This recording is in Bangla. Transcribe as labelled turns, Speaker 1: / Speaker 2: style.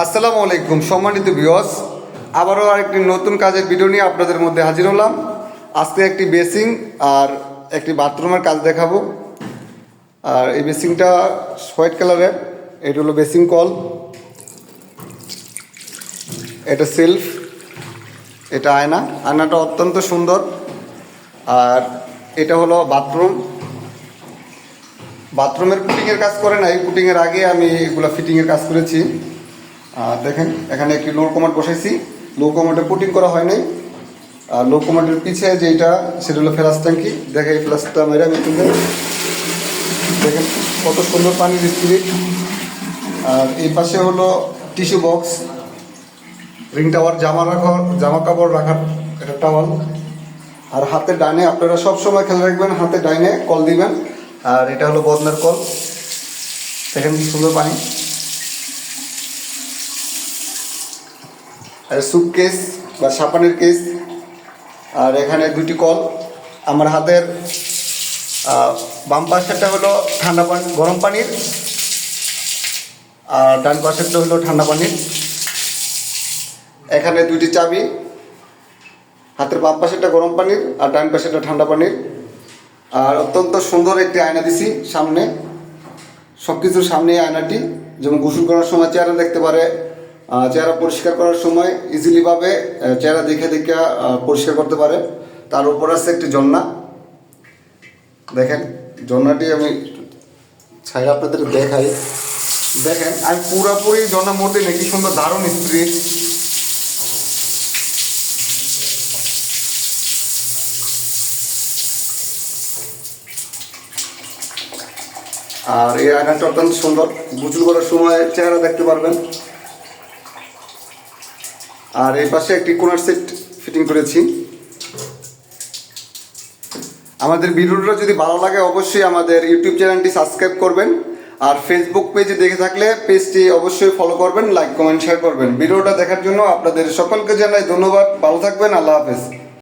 Speaker 1: আসসালামু আলাইকুম, সম্মানিত বিয়স আবারও আরেকটি নতুন কাজের ভিডিও নিয়ে আপনাদের মধ্যে হাজির হলাম। আজকে একটি বেসিং আর একটি বাথরুমের কাজ দেখাবো। আর এই বেসিংটা হোয়াইট কালারের, এটা হলো বেসিং কল। এটা সেলফ, এটা আয়না। আয়নাটা অত্যন্ত সুন্দর। আর এটা হলো বাথরুম। বাথরুমের পুটিংয়ের কাজ করে নাই পুটিংয়ের আগে আমি এগুলো ফিটিংয়ের কাজ করেছি। দেখেন, এখানে একটি লো কমাট বসাইছি। লো কমাটে পুটিং করা হয় নাই। আর লো কমাটের পিছে যেটা সেটা হলো ফ্লাস ট্যাঙ্কি। দেখে এই ফ্লাসটা মেরে আমি দেখ- দেখেন কত সুন্দর পানির স্পিরিট আর এই পাশে হলো টিস্যু বক্স রিং টাওয়ার জামা রাখার, জামা কাপড় রাখার একটা টাওয়াল আর হাতে ডাইনে আপনারা সব সময় খেয়াল রাখবেন, হাতে ডাইনে কল দিবেন। আর এটা হলো বদনার কল। দেখেন কি সুন্দর পানি। সুপ কেস বা সাপানের কেস আর এখানে দুটি কল। আমার হাতের বাম পাশেরটা হলো ঠান্ডা পানি, গরম পানির, আর ডান পাশেরটা হলো ঠান্ডা পানির। এখানে দুটি চাবি, হাতের বাম পাশেরটা গরম পানির, আর ডান পাশেরটা ঠান্ডা পানির। আর অত্যন্ত সুন্দর একটি আয়না দিছি সামনে। সব কিছুর সামনে আয়নাটি, যেমন গোসল করার সময় চেহারা দেখতে পারে চেহারা পরিষ্কার করার সময় ইজিলিভাবে চেহারা দেখে দেখে পরিষ্কার করতে পারে। তার উপর আছে একটি জন্না দেখেন জন্নাটি আমি ছাইরা আপনাদের দেখাই। দেখেন, আমি পুরোপুরি জন্না মধ্যে নাকি সুন্দর, দারুণ স্ত্রী। আর এই আয়নাটা অত্যন্ত সুন্দর। গোসল করার সময় চেহারা দেখতে পারবেন। আর এই পাশে একটি কোনার সেট ফিটিং করেছি। আমাদের ভিডিওটা যদি ভালো লাগে, অবশ্যই আমাদের ইউটিউব চ্যানেলটি সাবস্ক্রাইব করবেন। আর ফেসবুক পেজে দেখে থাকলে পেজটি অবশ্যই ফলো করবেন লাইক কমেন্ট শেয়ার করবেন। ভিডিওটা দেখার জন্য আপনাদের সকলকে জানাই ধন্যবাদ। ভালো থাকবেন, আল্লাহ হাফেজ।